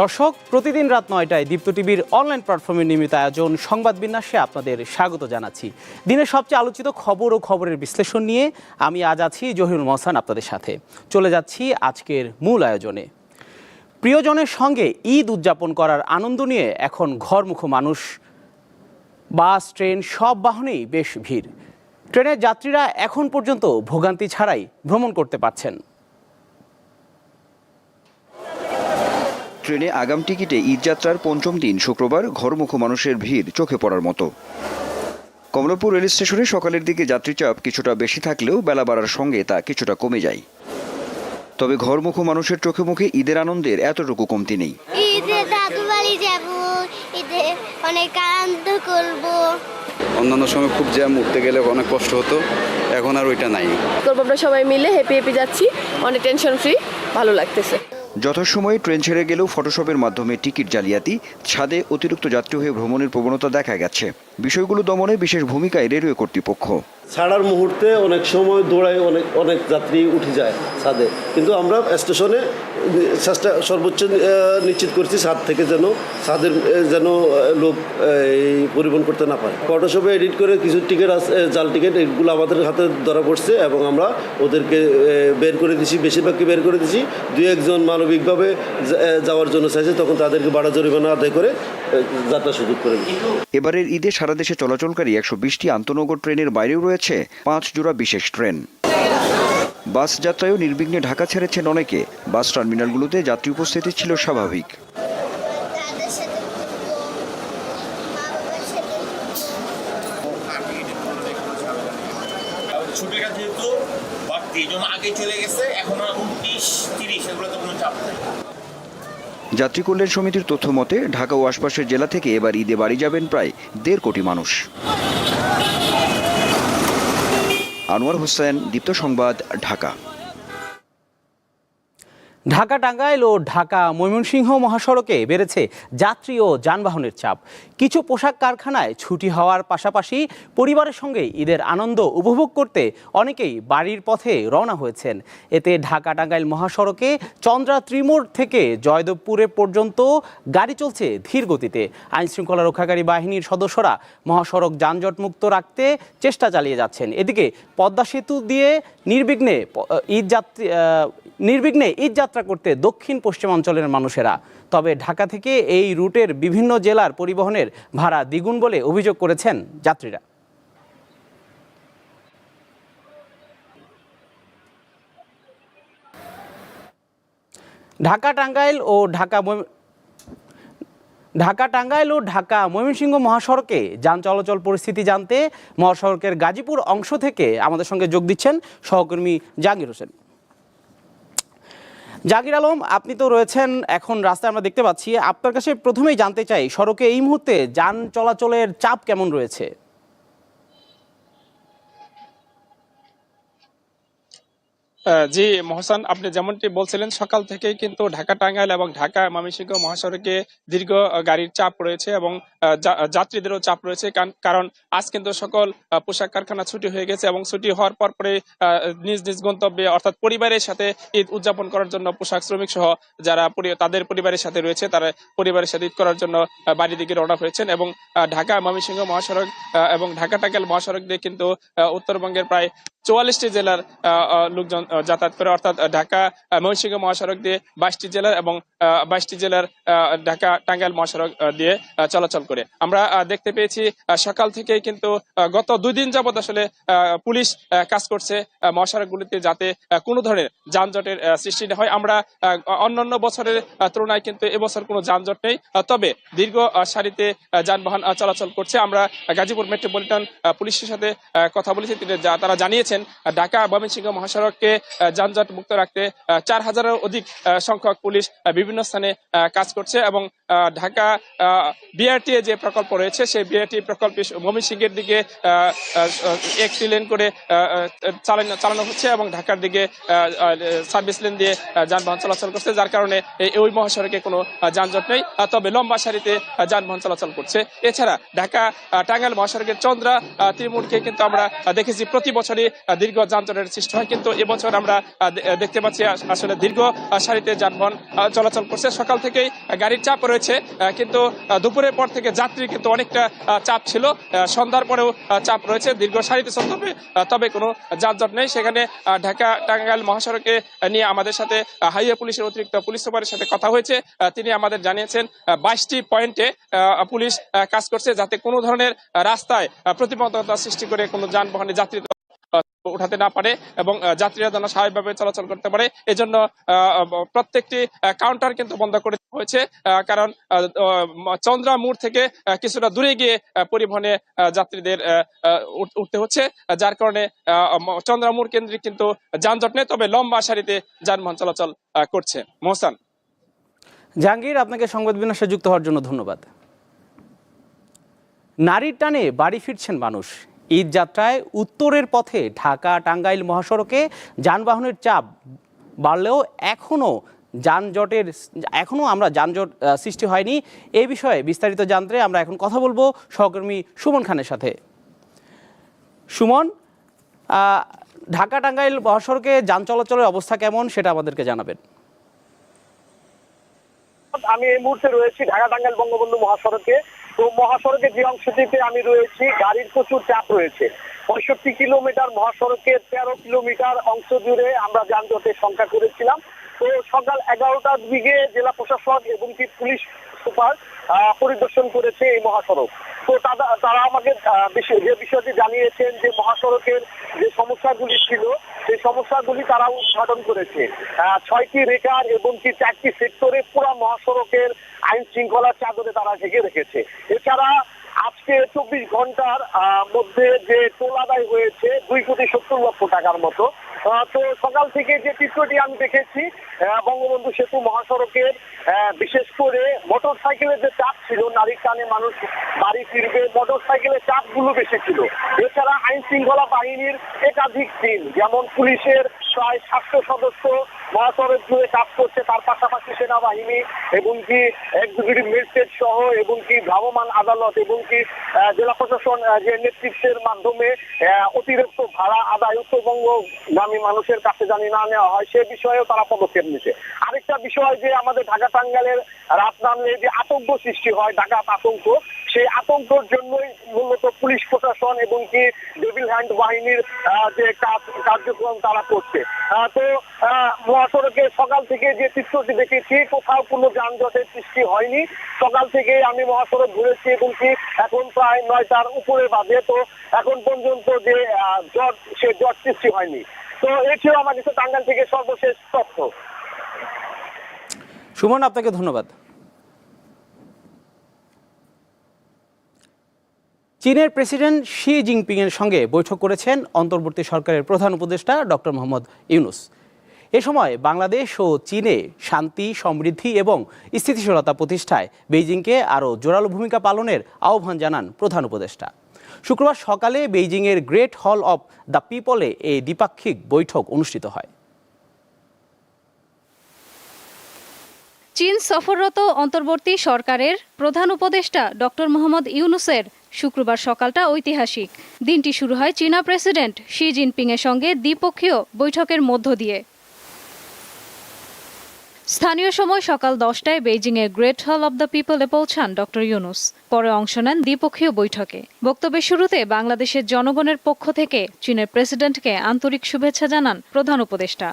দর্শক, প্রতিদিন রাত নয়টায় দীপ্ত টিভির অনলাইন প্ল্যাটফর্মের নিয়মিত আয়োজন সংবাদ বিন্যাসে আপনাদের স্বাগত জানাচ্ছি। দিনের সবচেয়ে আলোচিত খবর ও খবরের বিশ্লেষণ নিয়ে আমি আজ আছি জহিরুল মহসান আপনাদের সাথে। চলে যাচ্ছি আজকের মূল আয়োজনে। প্রিয়জনের সঙ্গে ঈদ উদযাপন করার আনন্দ নিয়ে এখন ঘরমুখো মানুষ। বাস, ট্রেন, সব বাহনেই বেশ ভিড়। ট্রেনের যাত্রীরা এখন পর্যন্ত ভোগান্তি ছাড়াই ভ্রমণ করতে পারছেন। ট্রেনে আগাম টিকিটে ঈদযাত্রার পঞ্চম দিন শুক্রবার ঘরমুখো মানুষের ভিড় চোখে পড়ার মতো। কমলাপুর রেল স্টেশনে সকালের দিকে যাত্রীচাপ কিছুটা বেশি থাকলেও বেলা বাড়ার সঙ্গে তা কিছুটা কমে যায়। তবে ঘরমুখো মানুষের চোখে মুখে ঈদের আনন্দের এতটুকু কমতি নেই। ঈদে দাদু বাড়ি যাব ঈদে অনেক আনন্দ করব। অন্যান্য সময় খুব জ্যাম উঠতে গেলে অনেক কষ্ট হতো এখন আর ওইটা নাই। করব আমরা সবাই মিলে হ্যাপি হ্যাপি যাচ্ছি অনেক টেনশন ফ্রি ভালো লাগতেছে। যথাসময়ে ট্রেন ছেড়ে গেলেও ফটোশপের মাধ্যমে টিকিট জালিয়াতি, ছাদে অতিরিক্ত যাত্রী হয়ে ভ্রমণের প্রবণতা দেখা গেছে। বিষয়গুলো দমনে বিশেষ ভূমিকায় রেলওয়ে কর্তৃপক্ষ। ছাড়ার মুহূর্তে অনেক সময় দৌড়ায় অনেক অনেক যাত্রী উঠে যায় ছাদে। কিন্তু আমরা স্টেশনে চেষ্টা সর্বোচ্চ নিশ্চিত করছি ছাদ থেকে যেন আহ, যেন লোক পরিবহন করতে না পারে। ফটোশপে এডিট করে কিছু টিকিট আছে জাল টিকিট এগুলো আমাদের হাতে ধরা পড়ছে এবং আমরা ওদেরকে বের করে দিছি বেশিরভাগকে বের করে দিছি। দু একজন মানবিকভাবে যাওয়ার জন্য চাইছে তখন তাদেরকে বাড়া জরিমানা আদায় করে যাত্রা সুযোগ করে এবারের ঈদে সারা দেশে চলাচলকারী একশো বিশটি আন্তনগর ট্রেনের বাইরেও রয়েছে পাঁচ জোড়া বিশেষ ট্রেন। বাস যাত্রায়ও নির্বিঘ্নে ঢাকা ছেড়েছেন অনেকে। বাস টার্মিনালগুলোতে যাত্রী উপস্থিতি ছিল স্বাভাবিক। দাদার সাথে ঘুরবো, মা বাবার সাথে ছুটিটা যেহেতু বাড়তি এই জন্য আগে চলে গেছে এখন উনত্রিশ তিরিশ এগুলো কোনো চাপ নেই। যাত্রী কল্যাণ সমিতির তথ্য মতে ঢাকা ও আশপাশের জেলা থেকে এবার ঈদে বাড়ি যাবেন প্রায় দেড় কোটি মানুষ। আনোয়ার হোসেন দীপ্ত সংবাদ ঢাকা। ঢাকা টাঙ্গাইল ও ঢাকা ময়মনসিংহ মহাসড়কে বেড়েছে যাত্রী ও যানবাহনের চাপ। কিছু পোশাক কারখানায় ছুটি হওয়ার পাশাপাশি পরিবারের সঙ্গে ঈদের আনন্দ উপভোগ করতে অনেকেই বাড়ির পথে রওনা হয়েছেন। এতে ঢাকা টাঙ্গাইল মহাসড়কে চন্দ্রা ত্রিমোড় থেকে জয়দেবপুরে পর্যন্ত গাড়ি চলছে ধীর গতিতে। আইনশৃঙ্খলা রক্ষাকারী বাহিনীর সদস্যরা মহাসড়ক যানজট মুক্ত রাখতে চেষ্টা চালিয়ে যাচ্ছেন। এদিকে পদ্মা সেতু দিয়ে নির্বিঘ্নে ঈদ যাত্রী নির্বিঘ্নে ঈদ যাত্রা করতে দক্ষিণ পশ্চিমাঞ্চলের মানুষেরা। তবে ঢাকা থেকে এই রুটের বিভিন্ন জেলার পরিবহনের ভাড়া দ্বিগুণ বলে অভিযোগ করেছেন যাত্রীরা। ঢাকা টাঙ্গাইল ও ঢাকা ঢাকা টাঙ্গাইল ও ঢাকা ময়মনসিংহ মহাসড়কে যান চলাচল পরিস্থিতি জানতে মহাসড়কের গাজীপুর অংশ থেকে আমাদের সঙ্গে যোগ দিচ্ছেন সহকর্মী জাহাঙ্গীর হোসেন। জাকির আলম, আপনি তো রয়েছেন এখন রাস্তায়, আমরা দেখতে পাচ্ছি। আপনার কাছে প্রথমেই জানতে চাই, সড়কে এই মুহূর্তে যান চলাচলের চাপ কেমন রয়েছে? জি, মহসান, আপনি যেমনটি বলছিলেন, সকাল থেকে কিন্তু ঢাকা টাঙ্গাইল এবং ঢাকা ময়মনসিংহ মহাসড়কে দীর্ঘ গাড়ির চাপ রয়েছে এবং যাত্রীদেরও চাপ রয়েছে। কারণ- আজ কিন্তু সকল পোশাক কারখানা ছুটি হয়ে গেছে এবং ছুটি হওয়ার পর পরে নিজ নিজ গন্তব্যে অর্থাৎ পরিবারের সাথে ঈদ উদযাপন করার জন্য পোশাক শ্রমিক সহ যারা তাদের পরিবারের সাথে রয়েছে, তারা পরিবারের সাথে ঈদ করার জন্য বাড়ির দিকে রওনা হয়েছেন এবং ঢাকা ময়মনসিংহ মহাসড়ক এবং ঢাকা টাঙ্গাইল মহাসড়ক দিয়ে কিন্তু উত্তরবঙ্গের প্রায় চুয়াল্লিশটি জেলার লোকজন যাতায়াত করে, অর্থাৎ ঢাকা ময়মনসিংহ মহাসড়ক দিয়ে বাইশটি জেলার এবং বাইশটি জেলার ঢাকা টাঙ্গাইল মহাসড়ক দিয়ে চলাচল করে। আমরা দেখতে পেয়েছি সকাল থেকে কিন্তু গত দুই দিন যাবত আসলে পুলিশ কাজ করছে মহাসড়কগুলিতে যাতে কোনো ধরনের যানজটের সৃষ্টি না হয়। আমরা অন্যান্য বছরের তুলনায় কিন্তু এবছর কোনো যানজট নেই। তবে দীর্ঘ সারিতে যানবাহন চলাচল করছে। আমরা গাজীপুর মেট্রোপলিটন পুলিশের সাথে কথা বলেছি। তিনি তারা জানিয়েছেন ঢাকা ময়মনসিংহ মহাসড়ককে যানজট মুক্ত রাখতে চার হাজারের অধিক সংখ্যক পুলিশ বিভিন্ন স্থানে কাজ করছে এবং ঢাকা বিআরটি যে প্রকল্প রয়েছে সেই বিআরটি প্রকল্পে ময়মনসিংহের দিকে একটি লেন করে চালানো হচ্ছে এবং ঢাকার দিকে সার্ভিস লেন দিয়ে যানবাহন চলাচল করছে যার কারণে ওই মহাসড়কে কোনো যানজট নেই। তবে লম্বা সারিতে যানবাহন চলাচল করছে। এছাড়া ঢাকা টাঙ্গাইল মহাসড়কের চন্দ্রা আহ, কিন্তু আমরা দেখেছি প্রতি বছরই দীর্ঘ যানজটের সৃষ্টি হয়। কিন্তু এবছর আমরা দেখতে পাচ্ছি আসলে দীর্ঘ সারিতে যানবাহন চলাচল করছে। সকাল থেকেই গাড়ির চাপ রয়েছে। আহ, কিন্তু দুপুরের পর থেকে যাত্রী কিন্তু অনেকটা চাপ ছিল। সন্ধ্যার পরেও চাপ রয়েছে। দীর্ঘ সারিতে চলতে তবে কোনো যানজট নেই। সেখানে ঢাকা টাঙ্গাইল মহাসড়কে নিয়ে আমাদের সাথে হাইওয়ে পুলিশের অতিরিক্ত পুলিশ সুপারের সাথে কথা হয়েছে। তিনি আমাদের জানিয়েছেন বাইশটি পয়েন্টে পুলিশ কাজ করছে যাতে কোনো ধরনের রাস্তায় প্রতিবন্ধকতা সৃষ্টি করে কোনো যানবাহনে যাত্রী উঠাতে না পারে এবং যাত্রীরা যেন স্বাভাবিকভাবে চলাচল করতে পারে। এজন্য প্রত্যেকটি কাউন্টার কিন্তু বন্ধ করে হয়েছে কারণ চন্দ্রা মোড় থেকে কিছুটা দূরে গিয়ে পরিবহনে যাত্রীদের উঠতে হচ্ছে যার কারণে চন্দ্রা মোড় কেন্দ্রিক কিন্তু যানজট নেই, তবে লম্বা সারিতে যানবাহন চলাচল করছে। মোহসান। জাহাঙ্গীর, আপনাকে সংবাদ বিনাশে যুক্ত হওয়ার জন্য ধন্যবাদ। নারীর টানে বাড়ি ফিরছেন মানুষ। ঈদ যাত্রায় উত্তরের পথে ঢাকা টাঙ্গাইল মহাসড়কে যানবাহনের চাপ বাড়লেও এখনও যানজটের এখনও আমরা যানজট সৃষ্টি হয়নি। এ বিষয়ে বিস্তারিত জানতে আমরা এখন কথা বলব সহকর্মী সুমন খানের সাথে। সুমন ঢাকা টাঙ্গাইল মহাসড়কে যান চলাচলের অবস্থা কেমন সেটা আমাদেরকে জানাবেন। আমি এই মুহূর্তে রয়েছি ঢাকা টাঙ্গাইল বঙ্গবন্ধু মহাসড়কে। তো মহাসড়কের যে অংশটিতে আমি রয়েছি, গাড়ির প্রচুর চাপ রয়েছে। পঁয়ষট্টি কিলোমিটার মহাসড়কের তেরো কিলোমিটার অংশ জুড়ে আমরা যানজটের সংখ্যা করেছিলাম। তো সকাল এগারোটার দিকে জেলা প্রশাসক এবং কি পুলিশ সুপার পরিদর্শন করেছে এই মহাসড়ক। তো তারা আমাকে যে বিষয়টি জানিয়েছেন যে মহাসড়কের যে সমস্যাগুলি ছিল, সেই সমস্যাগুলি তারা উদ্ঘাটন করেছে। ছয়টি রেকার এবং কি চারটি সেক্টরে পুরো মহাসড়কের আইন শৃঙ্খলার চাদরে তারা ঢেকে রেখেছে। এছাড়া আজকে চব্বিশ ঘণ্টার মধ্যে যে টোল আদায় হয়েছে, দুই কোটি সত্তর লক্ষ টাকার মতো। তো সকাল থেকে যে চিত্রটি আমি দেখেছি বঙ্গবন্ধু সেতু মহাসড়কের বিশেষ করে মোটর সাইকেলের যে চাপ ছিল, নারীর টানে মানুষ বাড়ি ফিরবে মোটর সাইকেলের চাপগুলো বেশি ছিল। এছাড়া আইন শৃঙ্খলা বাহিনীর একাধিক টিম যেমন পুলিশের প্রায় সাতশো সদস্য মহাসড়ক জুড়ে কাজ করছে। তার পাশাপাশি সেনাবাহিনী এবং কি এক্সিকিউটিভ ম্যাজিস্ট্রেট সহ এবং কি ভ্রাম্যমাণ আদালত এবং কি জেলা প্রশাসন যে নেতৃত্বের মাধ্যমে অতিরিক্ত ভাড়া আদায় উত্তরবঙ্গগামী মানুষের কাছে জানি না নেওয়া হয়, সে বিষয়েও তারা পদক্ষেপ নিচ্ছে আরেকটা বিষয় যে আমাদের ঢাকা টাঙ্গালের রাত নামলে যে আতঙ্ক সৃষ্টি হয়, ডাকাত আতঙ্ক, সেই আতঙ্কর জন্যই মূলত পুলিশ প্রশাসন এবং কি ডেভিল হ্যান্ড বাহিনীর যে কাজ, কার্যক্রম তারা করছে। তো মহাসড়কে সকাল থেকে যে চিত্রটি দেখেছি, কোথাও কোনো যানজটের সৃষ্টি হয়নি। সকাল থেকে আমি মহাসড়ক ঘুরেছি এবং কি এখন প্রায় নয়টার উপরে বাজে। তো, এখন পর্যন্ত যে জট, সে জট সৃষ্টি হয়নি। তো, এ ছিল আমার কাছে টাঙ্গাইল থেকে সর্বশেষ তথ্য। সুমন, আপনাকে ধন্যবাদ। চীনের প্রেসিডেন্ট শি জিনপিং এর সঙ্গে বৈঠক করেছেন অন্তর্বর্তী সরকারের প্রধান উপদেষ্টা ডক্টর মোহাম্মদ ইউনুস। এ সময় বাংলাদেশ ও চীনে শান্তি, সমৃদ্ধি এবং স্থিতিশীলতা প্রতিষ্ঠায় বেইজিংকে আরও জোরালো ভূমিকা পালনের আহ্বান জানান প্রধান উপদেষ্টা। শুক্রবার সকালে বেইজিংয়ের গ্রেট হল অব দ্য পিপলে এই দ্বিপাক্ষিক বৈঠক অনুষ্ঠিত হয়। চীন সফররত অন্তর্বর্তী সরকারের প্রধান উপদেষ্টা ডক্টর মোহাম্মদ ইউনুসের শুক্রবার সকালটা ঐতিহাসিক। দিনটি শুরু হয় চীনা প্রেসিডেন্ট শি জিনপিং এর সঙ্গে দ্বিপক্ষীয় বৈঠকের মধ্য দিয়ে। স্থানীয় সময় সকাল দশটায় বেইজিংয়ের গ্রেট হল অব দ্য পিপলে পৌঁছান ডক্টর ইউনুস। পরে অংশ নেন দ্বিপক্ষীয় বৈঠকে। বক্তব্যের শুরুতে বাংলাদেশের জনগণের পক্ষ থেকে চীনের প্রেসিডেন্টকে আন্তরিক শুভেচ্ছা জানান প্রধান উপদেষ্টা।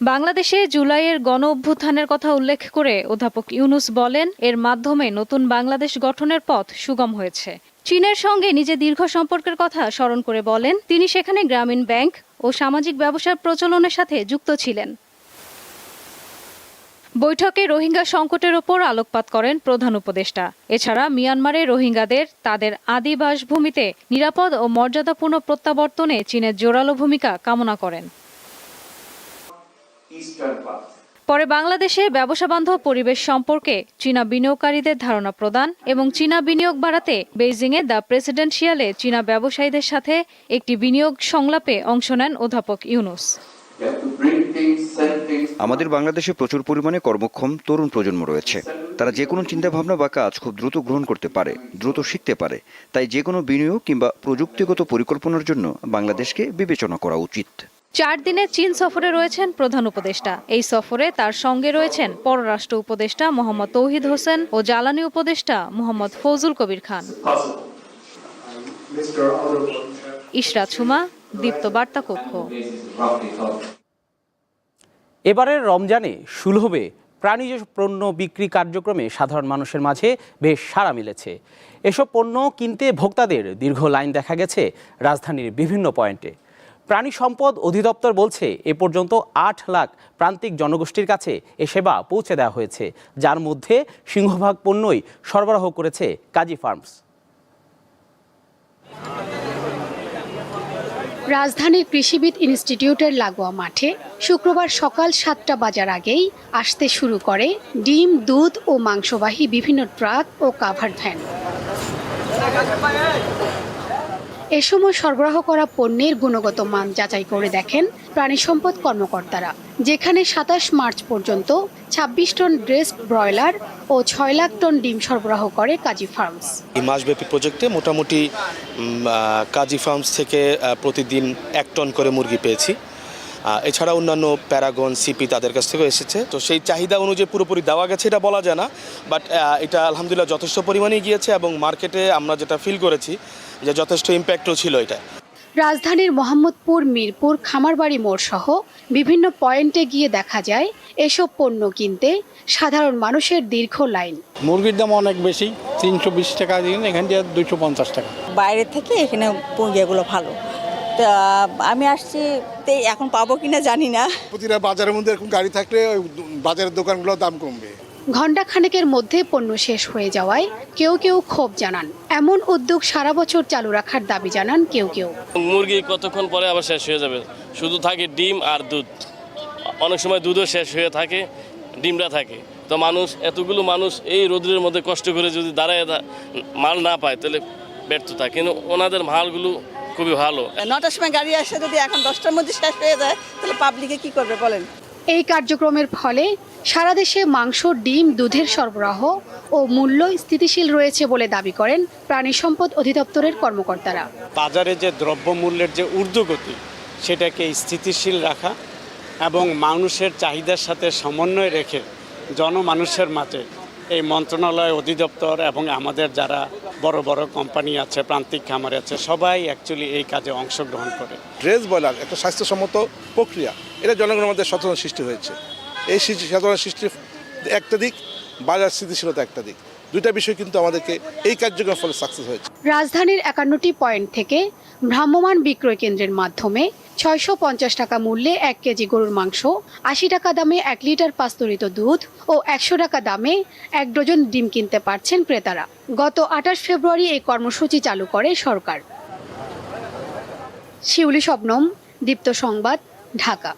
বাংলাদেশে জুলাইয়ের গণ অভ্যুত্থানের কথা উল্লেখ করে অধ্যাপক ইউনুস বলেন, এর মাধ্যমে নতুন বাংলাদেশ গঠনের পথ সুগম হয়েছে। চীনের সঙ্গে নিজে দীর্ঘ সম্পর্কের কথা স্মরণ করে বলেন, তিনি সেখানে গ্রামীণ ব্যাংক ও সামাজিক ব্যবসার প্রচলনের সাথে যুক্ত ছিলেন। বৈঠকে রোহিঙ্গা সংকটের ওপর আলোকপাত করেন প্রধান উপদেষ্টা। এছাড়া মিয়ানমারে রোহিঙ্গাদের তাদের আদি বাসভূমিতে নিরাপদ ও মর্যাদাপূর্ণ প্রত্যাবর্তনে চীনের জোরালো ভূমিকা কামনা করেন। পরে বাংলাদেশে ব্যবসা বান্ধব পরিবেশ সম্পর্কে চীনা বিনিয়োগকারীদের ধারণা প্রদান এবং চীনা বিনিয়োগ বাড়াতে বেইজিংয়ে দ্য প্রেসিডেন্সিয়ালে চীনা ব্যবসায়ীদের সাথে একটি বিনিয়োগ সংলাপে অংশ নেন অধ্যাপক ইউনুস। আমাদের বাংলাদেশে প্রচুর পরিমাণে কর্মক্ষম তরুণ প্রজন্ম রয়েছে। তারা যে কোনো চিন্তাভাবনা বা কাজ খুব দ্রুত গ্রহণ করতে পারে দ্রুত শিখতে পারে। তাই যে কোনো বিনিয়োগ কিংবা প্রযুক্তিগত পরিকল্পনার জন্য বাংলাদেশকে বিবেচনা করা উচিত। চার দিনে চীন সফরে রয়েছেন প্রধান উপদেষ্টা। এই সফরে তার সঙ্গে রয়েছেন পররাষ্ট্র উপদেষ্টা মোহাম্মদ তৌহিদ হোসেন ও জ্বালানি উপদেষ্টা মোহাম্মদ ফৌজুল কবির খান। ইশরাত সুমা দীপ্ত বার্তা কক্ষ। এবারের রমজানে সুলভে প্রাণীজ পণ্য বিক্রি কার্যক্রমে সাধারণ মানুষের মাঝে বেশ সাড়া মিলেছে। এসব পণ্য কিনতে ভোক্তাদের দীর্ঘ লাইন দেখা গেছে রাজধানীর বিভিন্ন পয়েন্টে। প্রাণী সম্পদ অধিদপ্তর বলছে, এ পর্যন্ত আট লাখ প্রান্তিক জনগোষ্ঠীর কাছে এ সেবা পৌঁছে দেওয়া হয়েছে, যার মধ্যে সিংহভাগ পণ্যই সরবরাহ করেছে কাজী ফার্মস। রাজধানীর কৃষিবিদ ইনস্টিটিউটের লাগোয়া মাঠে শুক্রবার সকাল সাতটা বাজার আগেই আসতে শুরু করে ডিম, দুধ ও মাংসবাহী বিভিন্ন ট্রাক ও কাভার ভ্যান। এ সময় সরবরাহ করা পণ্যের গুণগত মান যাচাই করে দেখেন প্রাণী সম্পদ কর্মকর্তারা, যেখানে সাতাশ মার্চ পর্যন্ত ছাব্বিশ টন ড্রেস ব্রয়লার ও ছয় লাখ টন ডিম সরবরাহ করে কাজী ফার্মস। এই মাসব্যাপী প্রজেক্টে মোটামুটি কাজী ফার্মস থেকে প্রতিদিন এক টন করে মুরগি পেয়েছি। এছাড়া অন্যান্য প্যারাগন সিপি তাদের কাছ থেকেও এসেছে। তো সেই চাহিদা অনুযায়ী পুরোপুরি দেওয়া গেছে এটা বলা যায় না। বাট এটা আলহামদুলিল্লাহ যথেষ্ট পরিমাণেই গিয়েছে এবং মার্কেটে আমরা যেটা ফিল করেছি যে যথেষ্ট ইম্প্যাক্টও ছিল এটা। রাজধানীর মোহাম্মদপুর মিরপুর খামারবাড়ি মোড় সহ বিভিন্ন পয়েন্টে গিয়ে দেখা যায় এসব পণ্য কিনতে সাধারণ মানুষের দীর্ঘ লাইন। মুরগির দাম অনেক বেশি তিনশো বিশ টাকা দিন এখান থেকে দুশো পঞ্চাশ টাকা। বাইরে থেকে এখানে ইয়েগুলো ভালো। আমি আসছি এখন পাবো কিনা জানি না। প্রতিটা বাজারের মধ্যে এরকম গাড়ি থাকলে ওই বাজারের দোকানগুলোর দাম কমবে। ঘণ্টা খানেকের মধ্যে পণ্য শেষ হয়ে যাওয়ায় কেউ কেউ ক্ষোভ জানান। এমন উদ্যোগ সারা বছর চালু রাখার দাবি জানান কেউ কেউ। মুরগি কতক্ষণ পরে আবার শেষ হয়ে যাবে? শুধু থাকে ডিম আর দুধ। অনেক সময় দুধও শেষ হয়ে থাকে ডিমটা থাকে। তো মানুষ এতগুলো মানুষ এই রোদ্রের মধ্যে কষ্ট করে যদি দাঁড়ায় মাল না পায় তাহলে ব্যর্থতা। কিন্তু ওনাদের মালগুলো খুবই ভালো। নটার সময় গাড়ি আসে যদি এখন দশটার মধ্যে শেষ হয়ে যায় তাহলে পাবলিকে কি করবে বলেন? এই কার্যক্রমের ফলে সারা দেশে মাংস ডিম দুধের সরবরাহ ও মূল্য স্থিতিশীল রয়েছে বলে দাবি করেন প্রাণী সম্পদ অধিদপ্তরের কর্মকর্তারা। বাজারে যে দ্রব্যমূল্যের যে ঊর্ধ্বগতি সেটাকে স্থিতিশীল রাখা এবং মানুষের চাহিদার সাথে সমন্বয় রেখে জনমানুষের মাঝে এই মন্ত্রণালয় অধিদপ্তর এবং আমাদের যারা বড় বড় কোম্পানি আছে, প্রান্তিক খামার আছে, সবাই অ্যাকচুয়ালি এই কাজে অংশগ্রহণ করে। ড্রেস বয়লার একটা স্বাস্থ্যসম্মত প্রক্রিয়া, এটা জনগণের মধ্যে সচেতন সৃষ্টি হয়েছে। এই সচেতন সৃষ্টি একটা দিক, বাজার স্থিতিশীলতা একটা দিক। দুইটা বিষয় কিন্তু আমাদেরকে এই কার্যক্রমের ফলে সাকসেস হয়েছে। রাজধানীর একান্নটি পয়েন্ট থেকে ভ্রাম্যমাণ বিক্রয় কেন্দ্রের মাধ্যমে ছয়শো পঞ্চাশ টাকা মূল্যে এক কেজি গরুর মাংস, আশি টাকা দামে এক লিটার পাস্তরিত দুধ ও একশো টাকা দামে এক ডজন ডিম কিনতে পারছেন ক্রেতারা। গত আঠাশ ফেব্রুয়ারি এই কর্মসূচি চালু করে সরকার। শিউলি শবনম, দীপ্ত সংবাদ, ঢাকা।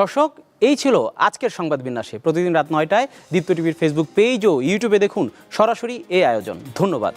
দর্শক, এই ছিল আজকের সংবাদ বিন্যাসে। প্রতিদিন রাত নয়টায় দীপ্ত টিভির ফেসবুক পেজ ও ইউটিউবে দেখুন সরাসরি এই আয়োজন। ধন্যবাদ।